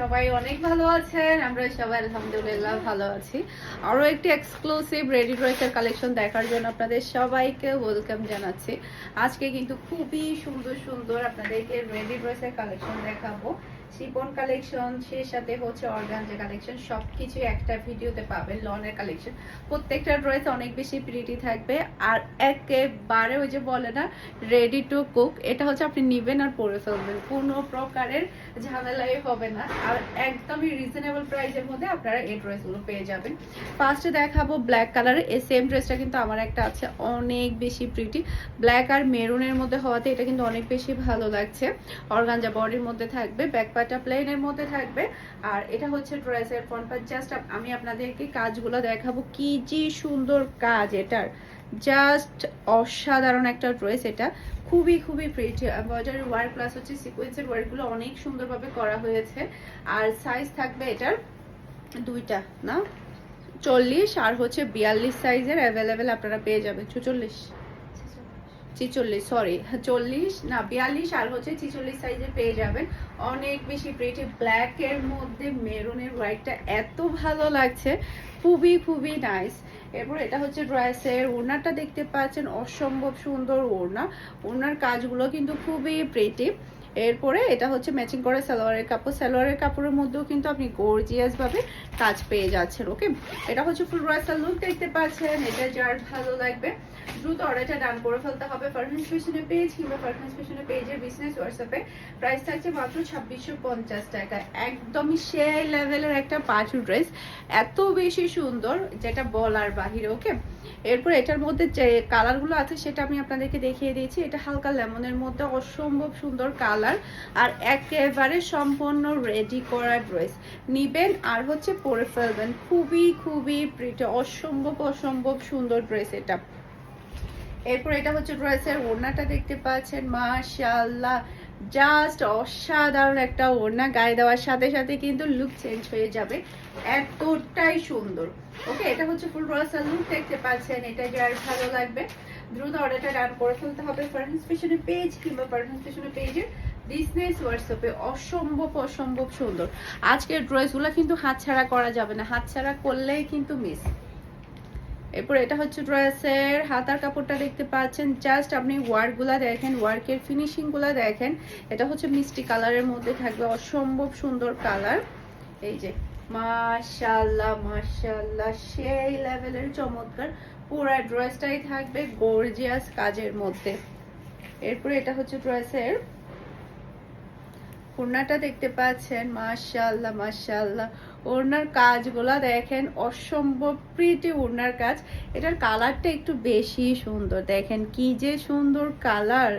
সবাই অনেক ভালো আছেন। আমরা সবাই আলহামদুলিল্লাহ ভালো আছি। আরও একটি এক্সক্লুসিভ রেডি ড্রেসের কালেকশন দেখার জন্য আপনাদের সবাইকে ওয়েলকাম জানাচ্ছি। আজকে কিন্তু খুবই সুন্দর সুন্দর আপনাদেরকে রেডি ড্রেসের কালেকশন দেখাবো। শিপন কালেকশন সে সাথে হচ্ছে অর্গানজা কালেকশন সব কিছু একটা ভিডিওতে পাবেন, লনের কালেকশন প্রত্যেকটা ড্রেস অনেক বেশি প্রিটি থাকবে। আর একেবারে ওই যে বলে না রেডি টু কুক এটা হচ্ছে আপনি নিবেন আর পরে ফেলবেন। কোনো প্রকারের ঝামেলাই হবে না। আর একদমই রিজনেবল প্রাইসের মধ্যে আপনারা এই ড্রেসগুলো পেয়ে যাবেন। ফার্স্টে দেখাবো ব্ল্যাক কালারের এই সেম ড্রেসটা কিন্তু আমার একটা আছে, অনেক বেশি প্রিটি ব্ল্যাক আর মেরুনের মধ্যে হওয়াতে এটা কিন্তু অনেক বেশি ভালো লাগছে। অর্গানজা বডির মধ্যে থাকবে ব্যাক পার্টটা প্লেনের মধ্যে থাকবে। আর এটা হচ্ছে ড্রেসের ফ্রন্ট জাস্ট আমি আপনাদেরকে কাজগুলো দেখাবো। কি যে সুন্দর কাজ এটার। জাস্ট অসাধারণ একটা ড্রেস এটা। খুবই খুবই প্রিটি এমব্রয়ডারি ওয়ার্ক প্লাস হচ্ছে সিকোয়েন্সের ওয়ার্কগুলো অনেক সুন্দরভাবে করা হয়েছে। আর সাইজ থাকবে এটার দুইটা, না? চল্লিশ আর হচ্ছে বিয়াল্লিশ সাইজের অ্যাভেলেবেল আপনারা পেয়ে যাবেন। চুচল্লিশ ছিচল্লিশ সরি চল্লিশ, না, বিয়াল্লিশ, আর হচ্ছে ছিচল্লিশ সাইজে পেয়ে যাবেন। অনেক বেশি প্রিটি ব্ল্যাক এর মধ্যে মেরুনের হোয়াইটটা এত ভালো লাগছে, খুবই খুবই নাইস এরপর এটা হচ্ছে ড্রেসের ওড়নাটা দেখতে পাচ্ছেন, অসম্ভব সুন্দর ওড়না। ওড়নার কাজগুলো কিন্তু খুবই প্রিটি এরপরে এটা হচ্ছে ম্যাচিং করে সালোয়ারের কাপড়। সালোয়ারের কাপড়ের মধ্যেও কিন্তু আপনি গর্জিয়াস ভাবে কাজ পেয়ে যাচ্ছেন ওকে এটা হচ্ছে ফুল ড্রেসের লুক দেখতে পাচ্ছেন, এটা যার ভালো লাগবে। দ্রুত অর্ডারটা ডান করে ফেলতে হবে। ফার্মেন্স পেশনে পেজ কিংবা ফার্মেন্স পেশনে পেজের বিজনেস হোয়াটসঅ্যাপে প্রাইস থাকছে মাত্র ছাব্বিশশো পঞ্চাশ টাকা। একদমই সেই লেভেলের একটা পাঁচু ড্রেস এত বেশি সুন্দর, যেটা বলার বাহিরে ওকে এরপর এটার মধ্যে যে কালারগুলো আছে সেটা আমি আপনাদেরকে দেখিয়ে দিয়েছি। এটা হালকা লেমনের মধ্যে অসম্ভব সুন্দর কালার আর একেবারে সম্পূর্ণ রেডি করা ড্রেস নিবেন আর হচ্ছে পরে ফেলবেন। খুবই খুবই প্রিটি অসম্ভব অসম্ভব সুন্দর ড্রেস এটা। এরপর এটা হচ্ছে ড্রেসের ওড়নাটা দেখতে পাচ্ছেন। মাশাআল্লাহ! জাস্ট অসাধারণ একটা ওড়না গায়ে দেওয়ার সাথে সাথে কিন্তু লুক চেঞ্জ হয়ে যাবে। এতটাই সুন্দর। ওকে এটা হচ্ছে ফুল ড্রেসের লুক দেখতে পাচ্ছেন। এটা যার ভালো লাগবে। দ্রুত অর্ডারটা ডান করে ফেলতে হবে ফার্নিস পেশনে পেজ কিংবা ফার্নিস পেশনে পেজের বিজনেস হোয়াটসঅ্যাপে অসম্ভব অসম্ভব সুন্দর। আজকের ড্রেসগুলো কিন্তু হাতছাড়া করা যাবে না। হাতছাড়া করলেই কিন্তু মিস এরপর এটা হচ্ছে ড্রেসের হাতার কাপড়টা দেখতে পাচ্ছেন। জাস্ট আপনি ওয়ার্কগুলা দেখেন, ওয়ার্কের ফিনিশিংগুলা দেখেন। এটা হচ্ছে মিষ্টি কালারের মধ্যে থাকবে, অসম্ভব সুন্দর কালার। এই যে মাশাল্লাহ মাশাল্লাহ সেই লেভেলের চমৎকার। পুরো ড্রেসটাই থাকবে গর্জিয়াস কাজের মধ্যে। এরপরে এটা হচ্ছে ড্রেসের ওড়নাটা দেখতে পাচ্ছেন মাশাল্লাহ মাশাল্লাহ ওড়নার কাজগুলা দেখেন, অসম্ভব প্রিটি ওড়নার কাজ। এটার কালারটা একটু বেশি সুন্দর। দেখেন কি যে সুন্দর কালার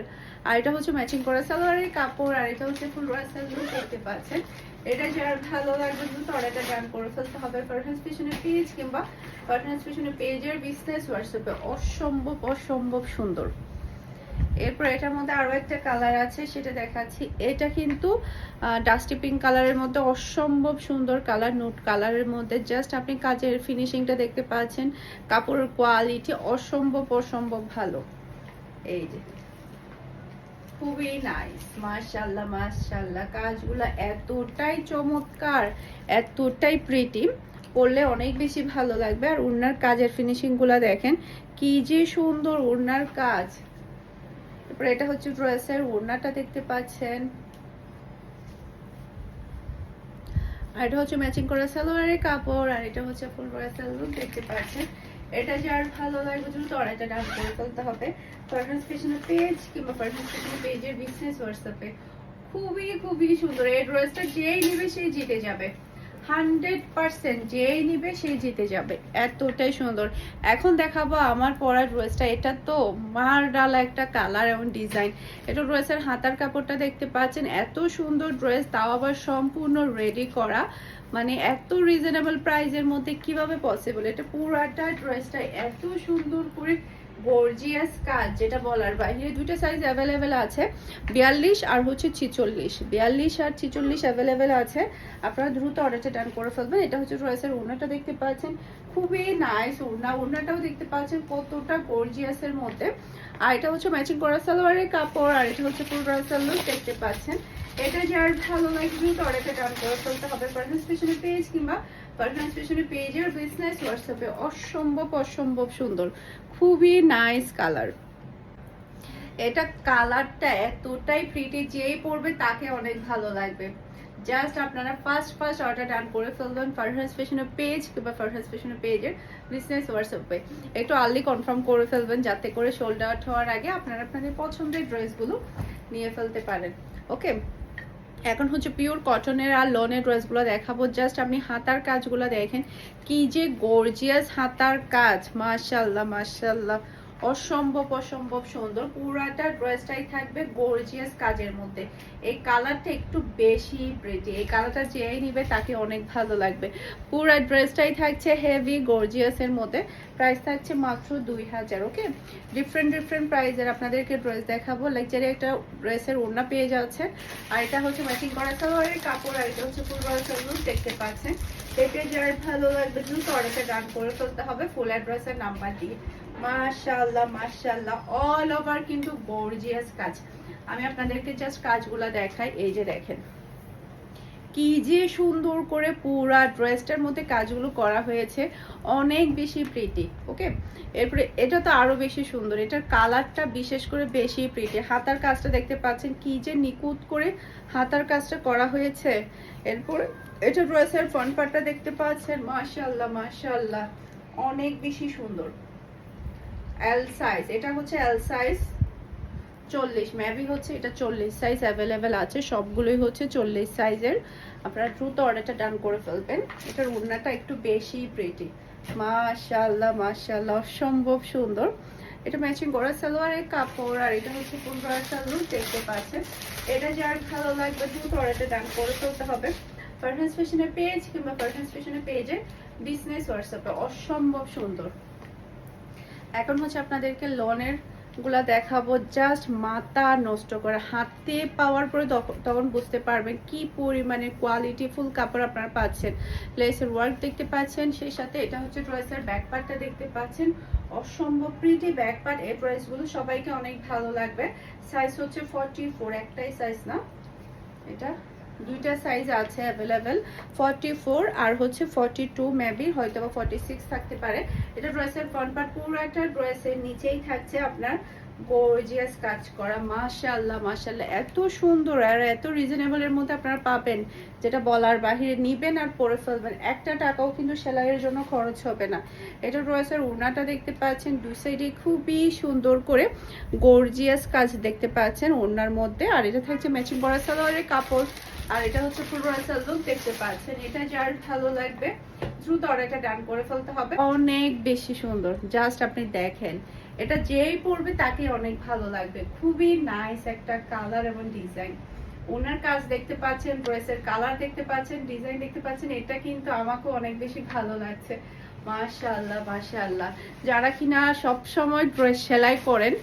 আর এটা হচ্ছে ম্যাচিং করা সালোয়ারের কাপড়, আর এটা হচ্ছে ফুল রাস্তাগুলো দেখতে পাচ্ছেন। এটা যার ভালো লাগবে দ্রুত অর্ডারটা ডান করে। ফেলতে হবে পার্টনার্স পিছনে পেজ কিংবা পার্টনার্স পিছনে পেজের বিজনেস হোয়াটসঅ্যাপে অসম্ভব অসম্ভব সুন্দর। এরপর এটার মধ্যে আরও একটা কালার আছে, সেটা দেখাচ্ছি। এটা কিন্তু ডাস্টি পিঙ্ক কালারের মধ্যে অসম্ভব সুন্দর কালার নোট কালারের মধ্যে। জাস্ট আপনি কাজের ফিনিশিংটা দেখতে পাচ্ছেন, কাপড়ের কোয়ালিটি অসম্ভব অসম্ভব ভালো। এই যে, খুবই নাইস মাশাল্লাহ মাশাল্লাহ কাজগুলো এতটাই চমৎকার, এতটাই প্রিটি পরলে অনেক বেশি ভালো লাগবে। আর উড়নার কাজের ফিনিশিংগুলো দেখেন, কি যে সুন্দর উড়নার কাজ। তারপরে এটা হচ্ছে ড্রেসের ওড়নাটা দেখতে পাচ্ছেন। আর এটা হচ্ছে ম্যাচিং করা সালোয়ারের কাপড়, আর এটা হচ্ছে ফুল ড্রেসের লুক দেখতে পাচ্ছেন। এটা যার ভালো লাগবে দ্রুত অর্ডারটা ডান করে ফেলতে হবে। পারফরমেন্স পেশনের পেজ কিংবা পারফরমেন্স পেশনের পেজের বিজনেস হোয়াটসঅ্যাপে খুবই খুবই সুন্দর। এই ড্রেসটা যেই নেবে সেই জিতে যাবে। হান্ড্রেড পার্সেন্ট যেই নিবে সেই জিতে যাবে। এতটাই সুন্দর। এখন দেখাবো আমার পরা ড্রেসটা। এটা তো মার ডালা একটা কালার এবং ডিজাইন এটা ড্রেসের হাতার কাপড়টা দেখতে পাচ্ছেন। এত সুন্দর ড্রেস, তাও আবার সম্পূর্ণ রেডি করা। মানে এত রিজনেবল প্রাইসের মধ্যে কীভাবে পসিবল এটা পুরাটা ড্রেসটা এত সুন্দর করে গর্জিয়াস কাজ, যেটা বলার বাইরে। দুটো সাইজ অ্যাভেলেবেল আছে, বিয়াল্লিশ আর হচ্ছে ছিচল্লিশ। বিয়াল্লিশ আর ছিচল্লিশ অ্যাভেলেবেল আছে। আপনারা দ্রুত অর্ডারটা ডান করে ফেলবেন। এটা হচ্ছে ড্রেসের ওনারটা দেখতে পাচ্ছেন। খুবই নাইস ওড়না। ওড়নাটাও দেখতে পাচ্ছেন কতটা গর্জিয়াসের মধ্যে। আর এটা হচ্ছে ম্যাচিং করা সালোয়ারের কাপড়, আর এটা হচ্ছে পুরো সালোয়ার দেখতে পাচ্ছেন। এটা যার ভালো লাগবে, তো এটা ডান করে ফেলতে হবে। পারফেন্স পেছনে পেজ কিংবা পারফেন্স পেছনে পেজের বিজনেস হোয়াটসঅ্যাপে অসম্ভব অসম্ভব সুন্দর খুবই নাইস কালার এটা কালারটা এতটাই প্রিটি যেই পরবে তাকে অনেক ভালো লাগবে। জাস্ট আপনারা ফার্স্ট ফার্স্ট অর্ডার ডান করে ফেলবেন ফারহাস ফ্যাশনের পেজ কিংবা ফারহাস ফ্যাশনের পেজের বিজনেস হোয়াটসঅ্যাপে একটু আর্লি কনফার্ম করে ফেলবেন যাতে করে সোল্ড আউট হওয়ার আগে আপনারা আপনাদের পছন্দের ড্রেসগুলো নিয়ে ফেলতে পারেন। ওকে এখন হচ্ছে পিওর কটনের আর লনের ড্রেসগুলো দেখাবো। জাস্ট আপনি হাতার কাজগুলো দেখেন। কি যে গর্জিয়াস হাতার কাজ। মাশাল্লাহ মাশাল্লাহ অসম্ভব অসম্ভব সুন্দর। পুরাটা ড্রেসটাই থাকবে গর্জিয়াস কাজের মধ্যে। এই কালারটা একটু বেশি প্রেটি এই কালারটা যেই নিবে তাকে অনেক ভালো লাগবে। পুরা ড্রেসটাই থাকছে হেভি গর্জিয়াসের মধ্যে। প্রাইস থাকছে মাত্র দুই হাজার ওকে ডিফারেন্ট ডিফারেন্ট প্রাইসের আপনাদেরকে ড্রেস দেখাবো। লেকচারে একটা ড্রেসের ওড়না পেয়ে যাচ্ছে আর এটা হচ্ছে ম্যাচিং করা সালোয়ারের কাপড় আর এটা হচ্ছে ফুল দেখতে পাচ্ছেন। এতে যার ভালো লাগবে। দ্রুত অর্ডারটা ডান করে ফেলতে হবে। ফুল অ্যাড্রেসের নাম্বার দিয়ে। মাশাআল্লাহ মাশাআল্লাহ অল ওভার কিন্তু গর্জিয়াস কাজ। আমি আপনাদেরকে জাস্ট কাজগুলো দেখাই, এই যে দেখেন। কি যে সুন্দর করে পুরা ড্রেসটার মধ্যে কাজগুলো করা হয়েছে, অনেক বেশি প্রিটি ওকে এরপরে এটা তো আরও বেশি সুন্দর, এটার কালারটা বিশেষ করে বেশি প্রিটি হাতার কাজটা দেখতে পাচ্ছেন, কি যে নিখুঁত করে হাতার কাজটা করা হয়েছে। এরপরে এটা ড্রেসের ফ্রন্ট পার্টটা দেখতে পাচ্ছেন, মাশাআল্লাহ মাশাআল্লাহ, অনেক বেশি সুন্দর। এল সাইজ এটা হচ্ছে এল সাইজ চল্লিশ। মেবি হচ্ছে এটা চল্লিশ সাইজ অ্যাভেলেবেল আছে, সবগুলোই হচ্ছে চল্লিশ সাইজের আপনারা দ্রুত অর্ডারটা ডান করে ফেলবেন। এটার উন্নাটা একটু বেশি প্রিটি মাশাল্লাহ মাশাল্লাহ অসম্ভব সুন্দর। এটা ম্যাচিং করা সালোয়ারের কাপড়, আর এটা হচ্ছে পুনরা সালোয়ার, দেখতে পাচ্ছেন। এটা যার ভালো লাগবে, দ্রুত অর্ডারটা ডান করে ফেলতে হবে। পারফেন্স ফ্যাশনের পেজ কিংবা পারফেন্স ফ্যাশনের পেজে বিজনেস হোয়াটসঅ্যাপে অসম্ভব সুন্দর। এখন হচ্ছে আপনাদেরকে লনেরগুলা দেখাবো। জাস্ট মাথা নষ্ট করে হাতে পাওয়ার পরে তখন বুঝতে পারবেন কি পরিমাণে কোয়ালিটি ফুল কাপড় আপনারা পাচ্ছেন। লেসের ওয়ার্ক দেখতে পাচ্ছেন, সেই সাথে এটা হচ্ছে ড্রেসের ব্যাক পার্টটা দেখতে পাচ্ছেন। অসম্ভব প্রিটি ব্যাক পার্ট এই ড্রেসগুলো সবাইকে অনেক ভালো লাগবে। সাইজ হচ্ছে ফর্টি ফোর একটাই সাইজ না? এটা? দুইটা সাইজ আছে অ্যাভেলেবেল ফর্টি ফোর আর হচ্ছে ফর্টি টু মেবি হয়তো বা ফর্টি সিক্স থাকতে পারে। এটা ড্রেসের ফ্রন্ট পার্ট পুরো একটা ড্রেসের নিচেই থাকছে আপনার। গর্জিয়াস কাজ করা। মাশাআল্লাহ মাশাআল্লাহ। এত সুন্দর আর এত রিজনেবলের মধ্যে আপনারা পাবেন। যেটা বলার বাহিরে নিবেন আর পরে ফেলবেন। একটা টাকাও কিন্তু সেলাইয়ের জন্য খরচ হবে না। এটা ড্রেসের উড়নাটা দেখতে পাচ্ছেন। দুই সাইডে খুবই সুন্দর করে গর্জিয়াস কাজ দেখতে পাচ্ছেন ওড়নার মধ্যে। আর এটা থাকছে ম্যাচিং বড়া সালোয়ারের কাপড়। আর এটা হচ্ছে ফুল লুক দেখতে পাচ্ছেন। এটা যার ভালো লাগবে। দ্রুত অর্ডারটা ডান করে ফেলতে হবে। অনেক বেশি সুন্দর। জাস্ট আপনি দেখেন। এটা যেই পরবে তাকে অনেক ভালো লাগবে। খুবই নাইস একটা কালার এবং ডিজাইন ওনার কাজ দেখতে পাচ্ছেন ড্রেসের কালার দেখতে পাচ্ছেন ডিজাইন দেখতে পাচ্ছেন, এটা কিন্তু আমাকে অনেক বেশি ভালো লাগছে। মাশাআল্লাহ মাশাআল্লাহ। যারা কিনা সব সময় ড্রেস সেলাই করেন,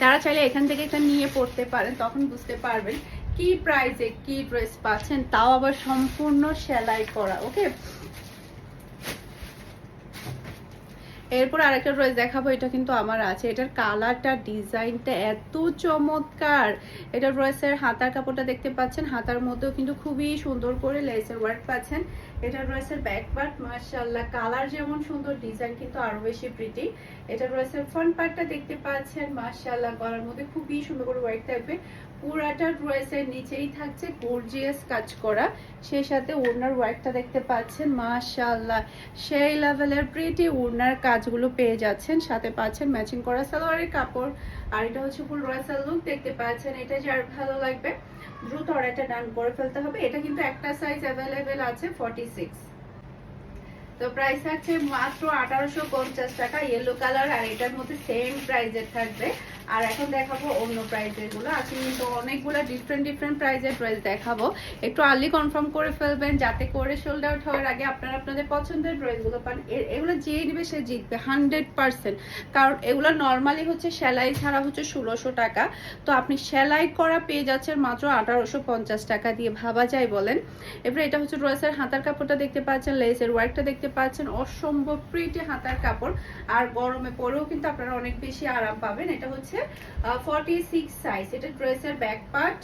তারা চাইলে এখান থেকে এটা নিয়ে পড়তে পারেন, তখন বুঝতে পারবেন কি প্রাইসে কি ড্রেস পাচ্ছেন, তাও আবার সম্পূর্ণ সেলাই করা ওকে এরপর আরেকটা ড্রেস দেখাবো, এটা কিন্তু আমার আছে। এটার কালারটা, ডিজাইনটা এত চমৎকার। এটা ড্রেসের হাতার কাপড়টা দেখতে পাচ্ছেন। হাতার মধ্যেও কিন্তু খুবই সুন্দর করে লেসের ওয়ার্ক পাচ্ছেন। এটা রয়েছে ব্যাক পার্ট মার্শাল্লাহ কালার যেমন সুন্দর, ডিজাইন কিন্তু আরও বেশি প্রিটি এটা রয়েছে ফ্রন্ট পার্টটা দেখতে পাচ্ছেন মার্শাল্লাহ গলার মধ্যে খুবই সুন্দর করে ওয়ার্ক থাকবে। পুরাটা ড্রেসের নিচেই থাকছে গর্জিয়াস কাজ করা। সেই সাথে ওড়নার ওয়ার্কটা দেখতে পাচ্ছেন, মাশাআল্লাহ। সেই লেভেলের প্রিটি ওড়নার কাজগুলো পেয়ে যাচ্ছেন। সাথে পাচ্ছেন ম্যাচিং করা সালোয়ারের কাপড়। আর এটা হচ্ছে ফুল রয়েসাল লুক দেখতে পাচ্ছেন, এটা যার ভালো লাগবে। দ্রুত অর্ডারটা ডান করে ফেলতে হবে। এটা কিন্তু একটা সাইজ অ্যাভেলেবেল আছে ফর্টি সিক্স তো প্রাইস আছে মাত্র আঠারোশো পঞ্চাশ টাকা ইয়েলো কালার আর এটার মধ্যে সেম প্রাইজের থাকবে। আর এখন দেখাবো অন্য প্রাইজেরগুলো। আজকে কিন্তু অনেকগুলো ডিফারেন্ট ডিফারেন্ট প্রাইজের ড্রেস দেখাবো। একটু আর্লি কনফার্ম করে ফেলবেন, যাতে করে সোল্ড আউট হওয়ার আগে আপনারা আপনাদের পছন্দের ড্রেসগুলো পান। এগুলো যে নেবে সে জিতবে হান্ড্রেড পার্সেন্ট কারণ এগুলো নর্মালি হচ্ছে সেলাই ছাড়া হচ্ছে ষোলোশো টাকা। তো আপনি সেলাই করা পেয়ে যাচ্ছেন মাত্র আঠারোশো পঞ্চাশ টাকা দিয়ে, ভাবা যায় বলেন। এবারে এটা হচ্ছে ড্রেসের হাতার কাপড়টা দেখতে পাচ্ছেন লেসের ওয়ার্কটা দেখতে পাচ্ছেন। অসম্ভব প্রিটি হাতার কাপড়। আর গরমে পরেও কিন্তু আপনারা অনেক বেশি আরাম পাবেন। এটা হচ্ছে ফর্টি সিক্স সাইজ এটা ড্রেসের ব্যাক পার্ট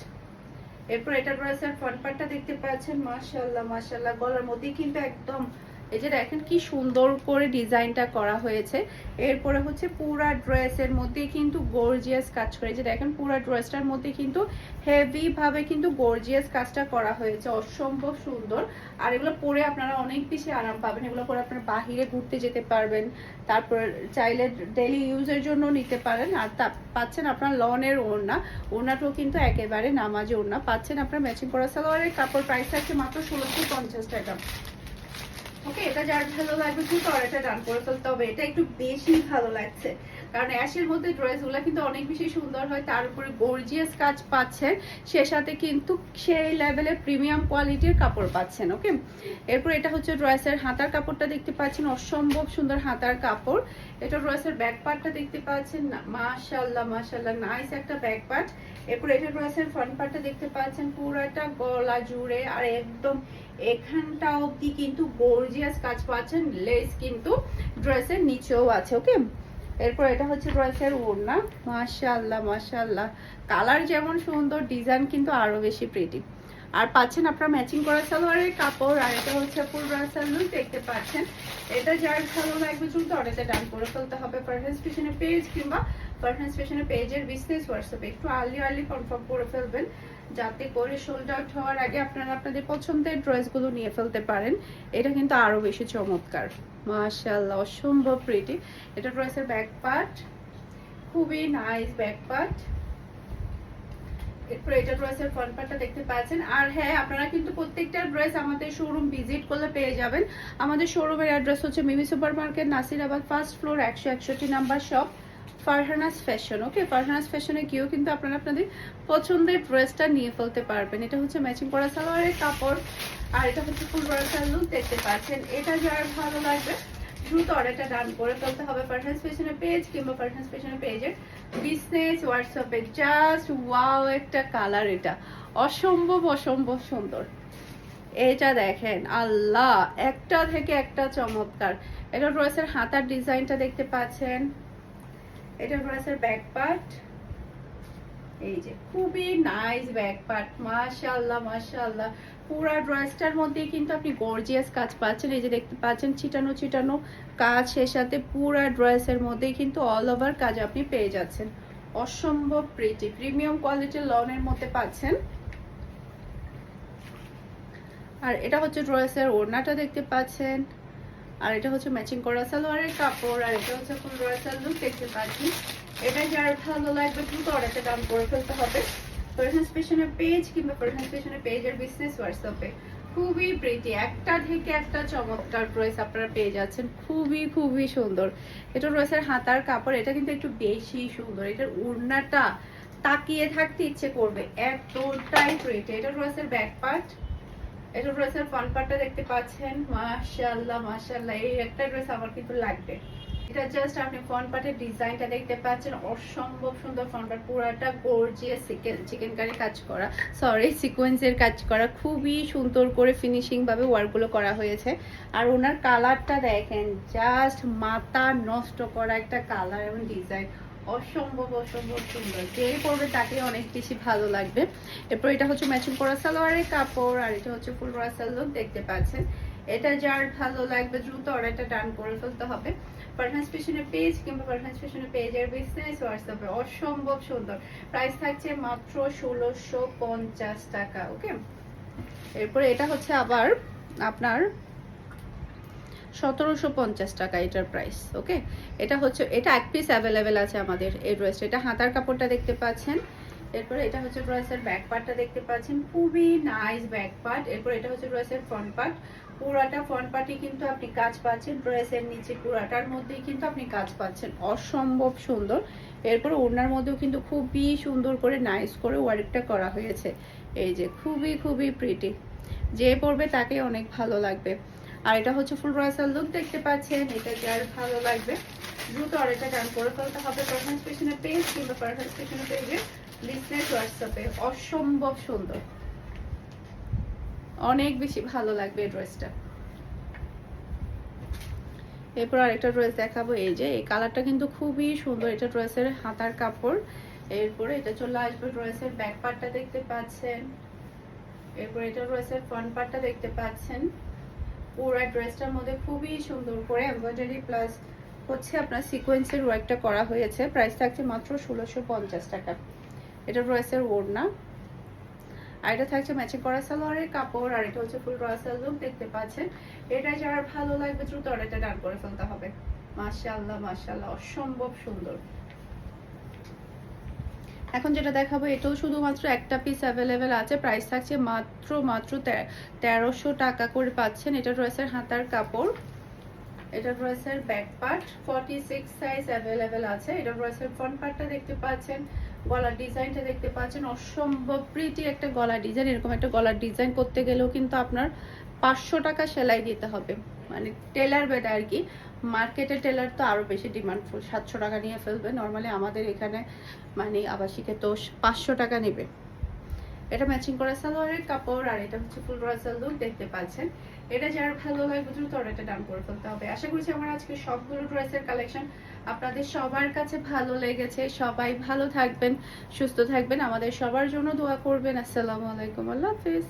এরপর এটা ড্রেসের ফ্রন্ট পার্টটা দেখতে পাচ্ছেন। মাশাল্লাহ মাশাল্লাহ গলার মধ্যে কিন্তু একদম এই যে দেখেন কি সুন্দর করে ডিজাইনটা করা হয়েছে। এরপরে হচ্ছে পুরা ড্রেসের মধ্যে কিন্তু গর্জিয়াস কাজ করে। যে দেখেন পুরা ড্রেসটার মধ্যে কিন্তু হেভি ভাবে কিন্তু গর্জিয়াস কাজটা করা হয়েছে। অসম্ভব সুন্দর। আর এগুলো পরে আপনারা অনেক বেশি আরাম পাবেন। এগুলো পরে আপনারা বাহিরে ঘুরতে যেতে পারবেন। তারপর চাইলে ডেলি ইউজের জন্য নিতে পারেন। আর তা, পাচ্ছেন আপনার লনের ওড়না। ওড়নাটাও কিন্তু একেবারে নামাজে ওড়না। পাচ্ছেন আপনার ম্যাচিং করা। সালোয়ারের কাপড় প্রাইস আছে মাত্র ষোলোশো পঞ্চাশ টাকা। ওকে এটা যার ভালো লাগবে কিন্তু আর এটা ডান করে ফেলতে হবে। এটা একটু বেশি ভালো লাগছে। কারণ অ্যাশের মধ্যে ড্রেসগুলো কিন্তু অনেক বেশি সুন্দর হয়, তার উপরে গর্জিয়াস কাজ পাচ্ছেন, সে সাথে কিন্তু সেই লেভেলের প্রিমিয়াম কোয়ালিটির কাপড় পাচ্ছেন, ওকে? এরপর এটা হচ্ছে ড্রেসের হাতার কাপড়টা দেখতে পাচ্ছেন, অসম্ভব সুন্দর হাতার কাপড়। এটা ড্রেসের ব্যাক পার্টটা দেখতে পাচ্ছেন মাশাল্লাহ মাশাল্লাহ নাইস একটা ব্যাক পার্ট এরপর এটা ড্রেসের ফ্রন্ট পার্টটা দেখতে পাচ্ছেন, পুরোটা গলা জুড়ে আর একদম এখানটা অবধি কিন্তু গর্জিয়াস কাজ পাচ্ছেন, লেস কিন্তু ড্রেসের নিচেও আছে, ওকে? এরপর এটা হচ্ছে ড্রেসের ওড়না। মাশাআল্লাহ মাশাআল্লাহ। কালার যেমন সুন্দর, ডিজাইন কিন্তু আরও বেশি প্রিটি আর পাচ্ছেন আপনারা ম্যাচিং করা সালোয়ারের কাপড়, আর এটা হচ্ছে ফুল ব্রাসার লুক দেখতে পাচ্ছেন। এটা যার ভালো লাগবে চুলটা অনেকটা ডান করে ফেলতে হবে। পারফেন্স পেশনের পেজ কিংবা পারফেন্স পেশনের পেজের বিজনেস হোয়াটসঅ্যাপে একটু আর্লি আর্লি কনফার্ম করে ফেলবেন। যাতে করে সোল্ড আউট হওয়ার আগে আপনারা আপনাদের পছন্দের ড্রেসগুলো নিয়ে ফেলতে পারেন। এটা কিন্তু আরও বেশি চমৎকার। মাশাআল্লাহ, অসম্ভব প্রিটি এটা ড্রেসের ব্যাক পার্ট খুবই নাইস ব্যাক পার্ট এরপর এটা দেখতে পাচ্ছেন। আর হ্যাঁ আপনারা কিন্তু প্রত্যেকটা ড্রেস আমাদের শোরুম ভিজিট করলে পেয়ে যাবেন। আমাদের শোরুমের অ্যাড্রেস হচ্ছে Mimi super market Nasirabad first floor একশো একষট্টি number shop Farhana's fashion okay Farhana's ফ্যাশনে গিয়েও কিন্তু আপনারা আপনাদের পছন্দের ড্রেসটা নিয়ে ফেলতে পারবেন। এটা হচ্ছে ম্যাচিং করা সালোয়ারের কাপড়, আর এটা হচ্ছে ফুল বড়ার লুক দেখতে পাচ্ছেন। এটা যার ভালো লাগবে, দ্রুত অর্ডারটা ডান করে ফেলতে হবে পারফেন্স ফ্যাশনের পেজ কিংবা পারফেন্স ফ্যাশনের পেজের বিজনেস হোয়াটসঅ্যাপে জাস্ট ওয়াও একটা কালার এটা। অসম্ভব অসম্ভব সুন্দর। এটা দেখেন, আল্লাহ, একটা থেকে একটা চমৎকার। এটা ড্রেসের হাতার ডিজাইনটা দেখতে পাচ্ছেন। এটা ড্রেসের ব্যাক পার্ট এই যে, খুবই নাইস ব্যাক পার্ট মাশাআল্লাহ মাশাআল্লাহ। পুরা ড্রেসটার মধ্যে কিন্তু আপনি গর্জিয়াস কাজ পাচ্ছেন। এই যে দেখতে পাচ্ছেন, ছিটানো ছিটানো কাজ সে সাথে পুরা ড্রেসের মধ্যে কিন্তু অল ওভার কাজ আপনি পেয়ে যাচ্ছেন। অসম্ভব প্রিটি প্রিমিয়াম কোয়ালিটির লনের মধ্যে পাচ্ছেন। আর এটা হচ্ছে ড্রেসের ওড়নাটা দেখতে পাচ্ছেন। আর এটা হচ্ছে ম্যাচিং করা সালোয়ারের কাপড়, আর এটা হচ্ছে ফুল ড্রেসের লুক দেখতে পাচ্ছি। এটা যার ভালো লাগবে দ্রুত অর্ডারটা দাম করে ফেলতে হবে। পার্সোনাল স্পেশনের পেজ কিংবা পার্সোনাল স্পেশনের পেজের বিজনেস হোয়াটসঅ্যাপে খুবই প্রিটি একটা থেকে একটা চমৎকার ড্রেস আপনারা পেয়ে যাচ্ছেন। খুবই খুবই সুন্দর। এটা ড্রেসের হাতার কাপড়, এটা কিন্তু একটু বেশি সুন্দর। এটার উড়নাটা তাকিয়ে থাকতে ইচ্ছে করবে। এতটাই প্রিটি এটা ড্রেসের ব্যাক পার্ট এটা ড্রেসের ফ্রন্ট পার্টটা দেখতে পাচ্ছেন। মাশাআল্লাহ মাশাআল্লাহ, এই একটা ড্রেস আমার কিন্তু লাগবে। এটা জাস্ট আপনি ফ্রন্ট পার্টের ডিজাইনটা দেখতে পাচ্ছেন। অসম্ভব সুন্দর ফ্রন্ট পার্ট পুরাটা গর্জিয়াস চিকেন চিকেন কারি কাজ করা। সরি সিকোয়েন্সের কাজ করা। খুবই সুন্দর করে ফিনিশিং ভাবে ওয়ার্কগুলো করা হয়েছে। আর ওনার কালারটা দেখেন জাস্ট মাথা নষ্ট করা একটা কালার এবং ডিজাইন অসম্ভব অসম্ভব সুন্দর। যে পরবে তাকে অনেক বেশি ভালো লাগবে। এরপর এটা হচ্ছে ম্যাচিং করা সালোয়ারের কাপড়, আর এটা হচ্ছে ফুল রাসাল লুক দেখতে পাচ্ছেন। এটা যার ভালো লাগবে দ্রুত অর্ডারটা ডান করে ফেলতে হবে। পারফেন্স পেশনের পেজ কিংবা পারফেন্স পেশনের পেজের বিজনেস হোয়াটসঅ্যাপে অসম্ভব সুন্দর। প্রাইস থাকছে মাত্র ষোলোশো পঞ্চাশ টাকা ওকে এরপরে এটা হচ্ছে আবার আপনার সতেরোশো পঞ্চাশ টাকা এটার প্রাইস ওকে এটা হচ্ছে, এটা এক পিস অ্যাভেলেবেল আছে আমাদের এই ড্রেসটা এটা হাতার কাপড়টা দেখতে পাচ্ছেন। এরপর এটা হচ্ছে ড্রেসের ব্যাক পার্টটা দেখতে পাচ্ছেন। খুবই নাইস ব্যাক পার্ট এরপর এটা হচ্ছে ড্রেসের ফ্রন্ট পার্ট পুরাটা ফ্রন্ট পার্টি কিন্তু আপনি কাজ পাচ্ছেন। ড্রেসের নিচে পুরাটার মধ্যেই কিন্তু আপনি কাজ পাচ্ছেন। অসম্ভব সুন্দর। এরপর ওড়নার মধ্যেও কিন্তু খুবই সুন্দর করে নাইস করে ওয়ার্কটা করা হয়েছে। এই যে খুবই খুবই প্রিটি যে পরবে তাকে অনেক ভালো লাগবে। আর এটা হচ্ছে ফুল রয়েসাল লুক দেখতে পাচ্ছেন, এটা যার ভালো লাগবে। দ্রুত এটা ডান করে ফেলতে হবে পারফরমেন্স পেছনে পেজ কিংবা পারফরমেন্স পেছনে পেজে বিজনেস হোয়াটসঅ্যাপে অসম্ভব সুন্দর। অনেক বেশি ভালো লাগবে ড্রেসটা। এরপর আরেকটা ড্রেস দেখাবো, এই যে, এই কালারটা কিন্তু খুবই সুন্দর। এটা ড্রেসের হাতার কাপড়। এরপরে এটা চলে আসবে ড্রেসের ব্যাক পার্টটা দেখতে পাচ্ছেন। এরপর এটা ড্রেসের ফ্রন্ট পার্টটা দেখতে পাচ্ছেন। পুরো ড্রেসটার মধ্যে খুবই সুন্দর করে এমব্রয়ডারি প্লাস হচ্ছে আপনার সিকোয়েন্সের ওয়ার্কটা করা হয়েছে। প্রাইস থাকছে মাত্র ষোলোশো পঞ্চাশ টাকা। এটা ড্রেসের ওড়না। আর এটা থাকছে ম্যাচিং করা সালোয়ারের কাপড়, আর এটা হচ্ছে ফুল রয়াসাল লুক দেখতে পাচ্ছেন। এটা যার ভালো লাগবে দ্রুত অর্ডারটা ডান করে ফেলতে হবে। মাশাআল্লাহ মাশাআল্লাহ, অসম্ভব সুন্দর। এখন যেটা দেখাবো, এটাও শুধুমাত্র একটা পিস অ্যাভেলেবেল আছে। প্রাইস থাকছে মাত্র মাত্র তেরোশো টাকা করে পাচ্ছেন। এটা রয়েছে হাতার কাপড়। এটা রয়েছে back part forty six size available আছে। এটা ড্রেসের ফ্রন্ট পার্টটা দেখতে পাচ্ছেন। গলার ডিজাইনটা দেখতে পাচ্ছেন। অসম্ভব প্রিটি একটা গলার ডিজাইন এরকম একটা গলার ডিজাইন করতে গেলেও কিন্তু আপনার পাঁচশো টাকা সেলাই দিতে হবে। মানে টেলার বেড আর কি। মার্কেটে টেলার তো আরও বেশি ডিমান্ড সাতশো টাকা নিয়ে ফেলবে। নর্মালি আমাদের এখানে মানে আবাসিকে তো পাঁচশো টাকা নেবে। এটা ম্যাচিং করা সালোয়ারের কাপড় আর এটা হচ্ছে ফুল রাসাল লুক দেখতে পাচ্ছেন। এটা যার ভালো লাগবে দ্রুত এটা ডান করে ফেলতে হবে। আশা করছি আমার আজকে সবগুলো ড্রেসের কালেকশন আপনাদের সবার কাছে ভালো লেগেছে। সবাই ভালো থাকবেন, সুস্থ থাকবেন। আমাদের সবার জন্য দোয়া করবেন। আসসালামু আলাইকুম। আল্লাহ হাফিজ।